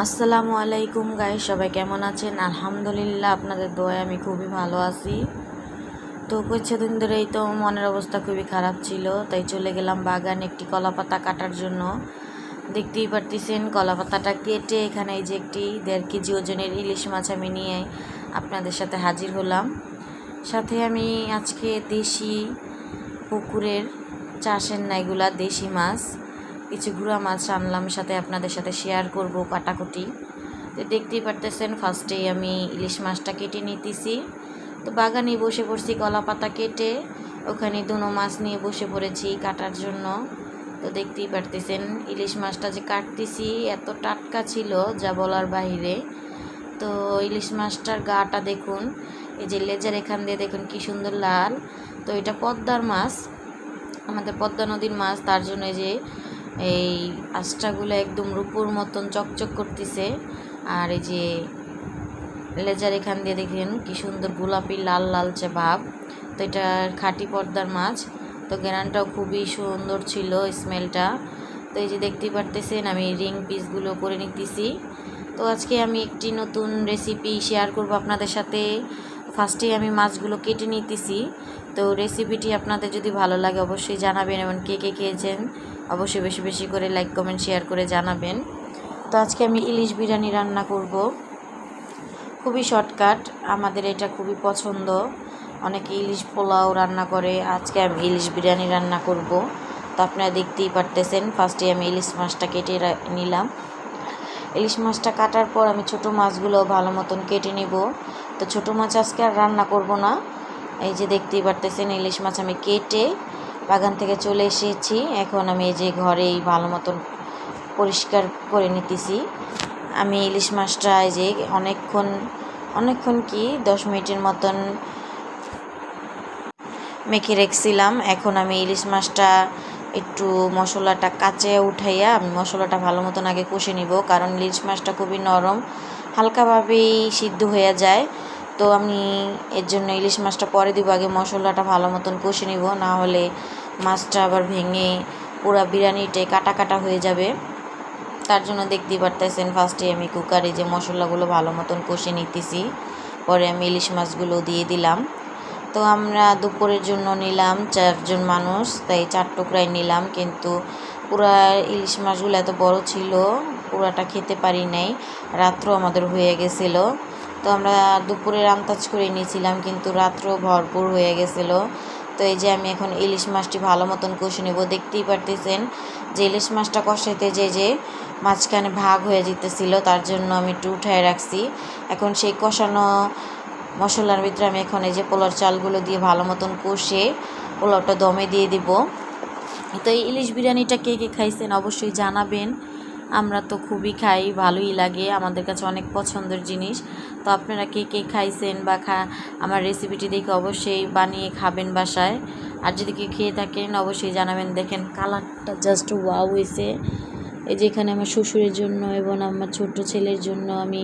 আসসালামু আলাইকুম গাই সবাই কেমন আছেন? আলহামদুলিল্লাহ, আপনাদের দোয়ায় আমি খুবই ভালো আছি। তো কিছুদিন ধরেই তো মনের অবস্থা খুবই খারাপ ছিল, তাই চলে গেলাম বাগানে একটি কলা পাতা কাটার জন্য। দেখতেই পারতেছেন কলা পাতাটা কেটে এখানে এই যে একটি দেড় কেজি ওজনের ইলিশ মাছ আমি নিয়ে আপনাদের সাথে হাজির হলাম। সাথে আমি আজকে দেশি পুকুরের চাষের নাইগুলা দেশি মাছ। কিছু গুঁড়া মাছ আনলাম, সাথে আপনাদের সাথে শেয়ার করব কাটাকুটি। তো দেখতেই পারতেছেন ফার্স্টেই আমি ইলিশ মাছটা কেটে নিতেছি। তো বাগানে বসে পড়ছি, কলা পাতা কেটে। ওখানে দুনো মাছ নিয়ে বসে পড়েছি কাটার জন্য। তো দেখতেই পারতেছেন, ইলিশ মাছটা যে কাটতেছি এত টাটকা ছিল, যা বলার বাহিরে। তো ইলিশ মাছটার গাটা দেখুন, এই যে লেজার এখান দিয়ে দেখুন কি সুন্দর লাল। তো এটা পদ্মার মাছ, আমাদের পদ্মা নদীর মাছ, তার জন্য যে এই আঁচটাগুলো একদম রূপুর মতন চকচক করতেছে। আর এই যে লেজার এখান দিয়ে দেখেন কি সুন্দর গোলাপি লাল লালচে ভাব। তো এটা খাঁটি পর্দার মাছ। তো গ্রানটাও খুবই সুন্দর ছিল স্মেলটা। তো এই যে দেখতেই পারতেছেন আমি রিং পিসগুলো করে নিতেছি। তো আজকে আমি একটি নতুন রেসিপি শেয়ার করব আপনাদের সাথে। ফার্স্টে আমি মাছগুলো কেটে নিতেছি। তো রেসিপিটি আপনাদের যদি ভালো লাগে অবশ্যই জানাবেন এবং কে কে খেয়েছেন অবশ্যই বেশি বেশি করে লাইক কমেন্ট শেয়ার করে জানাবেন। তো আজকে আমি ইলিশ বিরিয়ানি রান্না করব। খুবই শর্টকাট আমাদের এটা খুবই পছন্দ। অনেকে ইলিশ পোলাও রান্না করে, আজকে আমি ইলিশ বিরিয়ানি রান্না করব। তো আপনারা দেখতেই পারতেছেন ফার্স্টে আমি ইলিশ মাছটা কেটে নিলাম। ইলিশ মাছটা কাটার পর আমি ছোট মাছগুলো ভালো মতন কেটে নিব। তো ছোট মাছ আজকে আর রান্না করব না। এই যে দেখতেই পারতেছেন, ইলিশ মাছ আমি কেটে বাগান থেকে চলে এসেছি। এখন আমি এই যে ঘরেই ভালো মতন পরিষ্কার করে নিতেছি। আমি ইলিশ মাছটা এই যে অনেকক্ষণ অনেকক্ষণ কি, দশ মিনিটের মতন মেখে রেখেছিলাম। এখন আমি ইলিশ মাছটা একটু মশলাটা কাচে উঠাইয়া আমি মশলাটা ভালো মতন আগে কষে নিব, কারণ ইলিশ মাছটা খুবই নরম, হালকাভাবেই সিদ্ধ হয়ে যায়। তো আমি এর জন্য ইলিশ মাছটা পরে দিব, আগে মশলাটা ভালো মতন কষে নিব, না হলে মাছটা আবার ভেঙে পুরা বিরিয়ানিটাই কাটা কাটা হয়ে যাবে। তার জন্য দেখতেই পারতেছেন ফার্স্টে আমি কুকারে যে মশলাগুলো ভালো মতন কষে নিতেছি, পরে আমি ইলিশ মাছগুলো দিয়ে দিলাম। তো আমরা দুপুরের জন্য নিলাম চারজন মানুষ, তাই চার টুকরাই নিলাম, কিন্তু পুরা ইলিশ মাছগুলো এত বড় ছিল, পুরাটা খেতে পারি নাই, রাত্র আমাদের হয়ে গেছিল। তো আমরা দুপুরের আন্তাজ করে নিয়েছিলাম, কিন্তু রাত্র ভরপুর হয়ে গেছিল। তো এই যে আমি এখন ইলিশ মাছটি ভালো মতন কষে নেব, দেখতেই পারতেছেন যে ইলিশ মাছটা কষাইতে যে যে মাঝখানে ভাগ হয়ে যেতেছিল, তার জন্য আমি একটু উঠায় রাখছি। এখন সেই কষানো মশলার ভিতরে আমি এখন এই যে পোলার চালগুলো দিয়ে ভালো মতন কষে পোলাওটা দমে দিয়ে দিব। তো এই ইলিশ বিরিয়ানিটা কে কে খাইছেন অবশ্যই জানাবেন। আমরা তো খুবই খাই, ভালোই লাগে, আমাদের কাছে অনেক পছন্দের জিনিস। তো আপনারা কে কে খাইছেন বা খা, আমার রেসিপিটি দেখে অবশ্যই বানিয়ে খাবেন বাসায়। আর যদি কেউ খেয়ে থাকেন, অবশ্যই জানাবেন। দেখেন কালারটা জাস্ট ওয়াও হয়েছে এই যে এখানে আমার শ্বশুরের জন্য এবং আমার ছোট ছেলের জন্য আমি